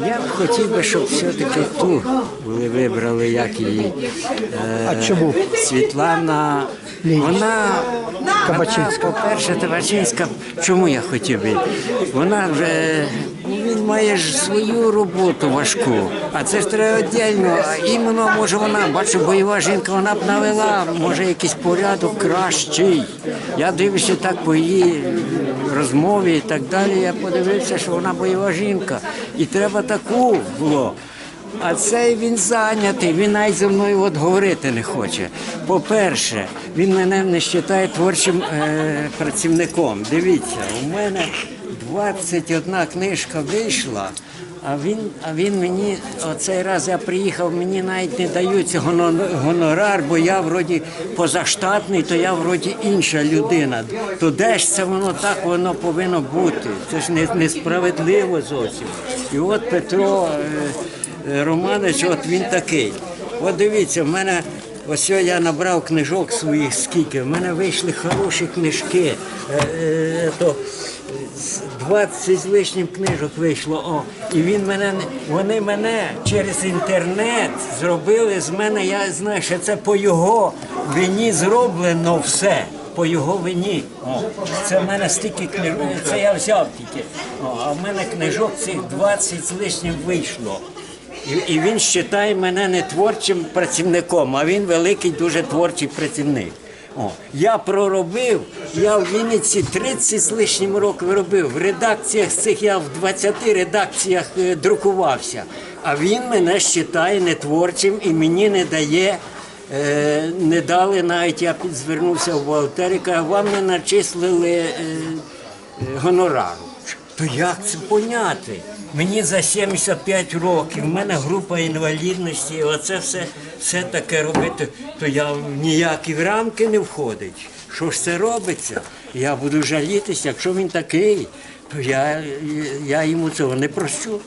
Я б хотів би, щоб все-таки ту вони вибрали, як її. Е, А чому? Світлана. Лінч. Вона, Кабачинська. вона, по-перше, Табачинська. Чому я хотів би? Вона вже він має ж свою роботу важку, а це ж треба віддільно. Іменно може вона, бачу, бойова жінка, вона б навела, може, якийсь порядок кращий. Я дивлюся так по її розмові і так далі. Я подивився, що вона бойова жінка. І треба таку було. А цей він зайнятий, він навіть зі мною от говорити не хоче. По-перше, він мене не вважає творчим е, працівником. Дивіться, у мене 21 книжка вийшла, а він, а він мені, оцей раз я приїхав, мені навіть не дають гонорар, бо я вроді позаштатний, то я вроді інша людина. То де ж це воно так воно повинно бути? Це ж не, несправедливо зовсім. І от Петро. Е, Романович, от він такий. От дивіться, в мене ось я набрав книжок своїх скільки. В мене вийшли хороші книжки. Е, е, то, з 20 з лишнім книжок вийшло. О, і він мене вони мене через інтернет зробили з мене. Я знаю, що це по його вині зроблено все. По його вині. О, це в мене стільки книжок. Це я взяв тільки. О, а в мене книжок цих 20 з лишнім вийшло. І, і він вважає мене не творчим працівником, а він великий, дуже творчий працівник. О, я проробив, я в Вінниці 30 з лишнім років робив. В редакціях цих я в 20 редакціях е, друкувався. А він мене вважає не творчим і мені не дає. Е, не дали навіть, я звернувся в бухгалтерію, кажу, вам не начислили е, гонорару. То як це поняти? Мені за 75 років, в мене група інвалідності, і оце все, все таке робити, то я в ніякі в рамки не входить. Що ж це робиться? Я буду жалітися, якщо він такий, то я, я йому цього не прощу.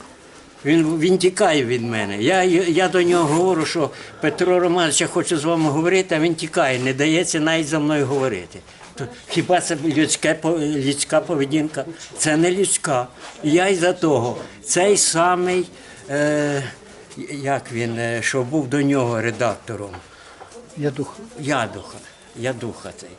Він, він тікає від мене. Я, я до нього говорю, що Петро Романович, я хочу з вами говорити, а він тікає, не дається навіть за мною говорити. То хіба це людське, людська поведінка? Це не людська. Я й за того. Цей самий, е, як він, е, що був до нього редактором, Я дух. Ядуха, Ядуха цей.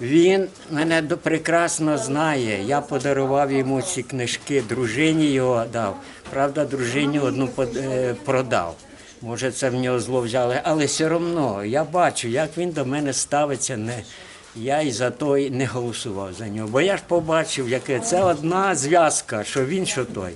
Він мене прекрасно знає. Я подарував йому ці книжки, дружині його дав. Правда, дружині одну е, продав. Може, це в нього зло взяли, але все одно я бачу, як він до мене ставиться. Не, я і за то й не голосував за нього. Бо я ж побачив, яке це одна зв'язка, що він, що той.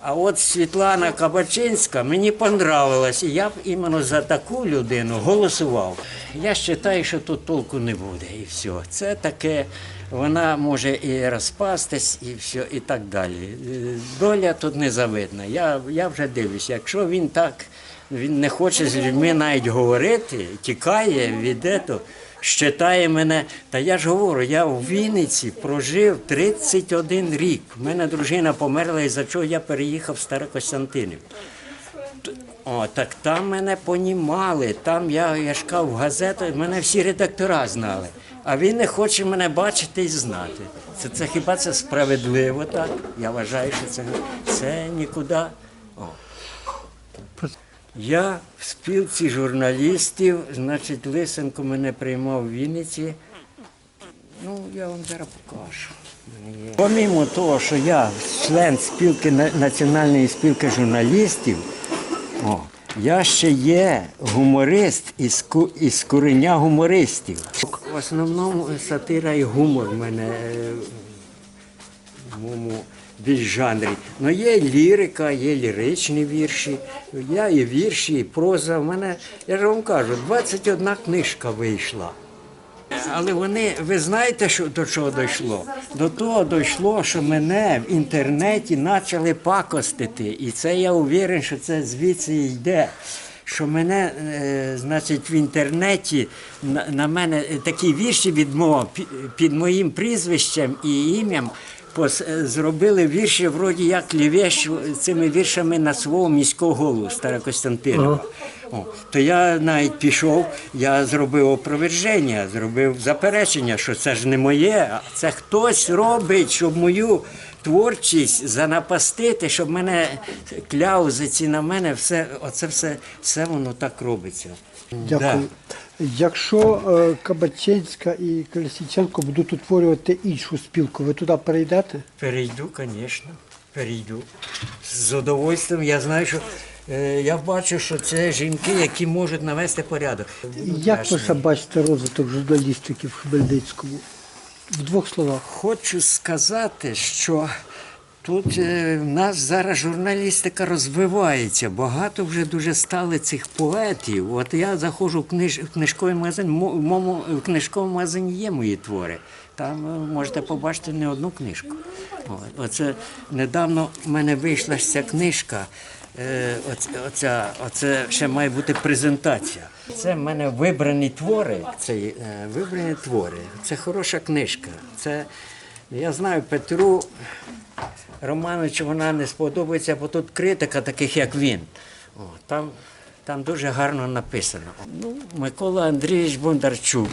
А от Світлана Кабачинська мені понравилась, і я б іменно за таку людину голосував. Я вважаю, що тут толку не буде, і все. Це таке, вона може і розпастись, і все, і так далі. Е, Доля тут незавидна. Я, я вже дивлюся, якщо він так, він не хоче з людьми навіть говорити, тікає від этого, Щитає мене, та я ж говорю, я в Вінниці прожив 31 рік. У мене дружина померла, і за чого я переїхав в Старокостянтинів. О, так там мене понімали, там я, ж в газетах, мене всі редактора знали. А він не хоче мене бачити і знати. Це, це хіба це справедливо так? Я вважаю, що це, це нікуди. О. Я в спілці журналістів, значить, Лисенко мене приймав в Вінниці. Ну, я вам зараз покажу. Помімо того, що я член спілки на- Національної спілки журналістів, о, я ще є гуморист із, із куреня гумористів. В основному сатира і гумор в мене е, в моєму більш жанрі. Ну є лірика, є ліричні вірші, я і вірші, і проза. У мене, я ж вам кажу, 21 книжка вийшла. Але вони, ви знаєте, що до чого дійшло? До того дійшло, що мене в інтернеті почали пакостити. І це я уверен, що це звідси йде. Що мене, е, значить, в інтернеті на, мене такі вірші від мого, пі- під моїм прізвищем і ім'ям зробили вірші, вроді як Лівєш цими віршами на свого міського голову Старокостянтинова. О, то я навіть пішов, я зробив опроверження, зробив заперечення, що це ж не моє, а це хтось робить, щоб мою творчість занапастити, щоб мене кляузи ці на мене, все, оце все, все воно так робиться. Дякую. Якщо е, Кабачинська і Колесніченко будуть утворювати іншу спілку, ви туди перейдете? Перейду, звісно, перейду. З задовольствием. Я знаю, що е, я бачу, що це жінки, які можуть навести порядок. Як ви бачите розвиток журналістики в Хмельницькому? В двох словах. Хочу сказати, що тут е, в нас зараз журналістика розвивається. Багато вже дуже стали цих поетів. От я заходжу в, книж, в книжковий магазин. мо- В моєму в книжковому магазині є мої твори. Там е, можете побачити не одну книжку. Оце недавно в мене вийшла ця книжка. Е, оце, оце ще має бути презентація. Це в мене вибрані твори. Це е, вибрані твори. Це хороша книжка. Це я знаю Петру Романовичу вона не сподобається, бо тут критика таких, як він. О, там, там дуже гарно написано. Ну, Микола Андрійович Бондарчук.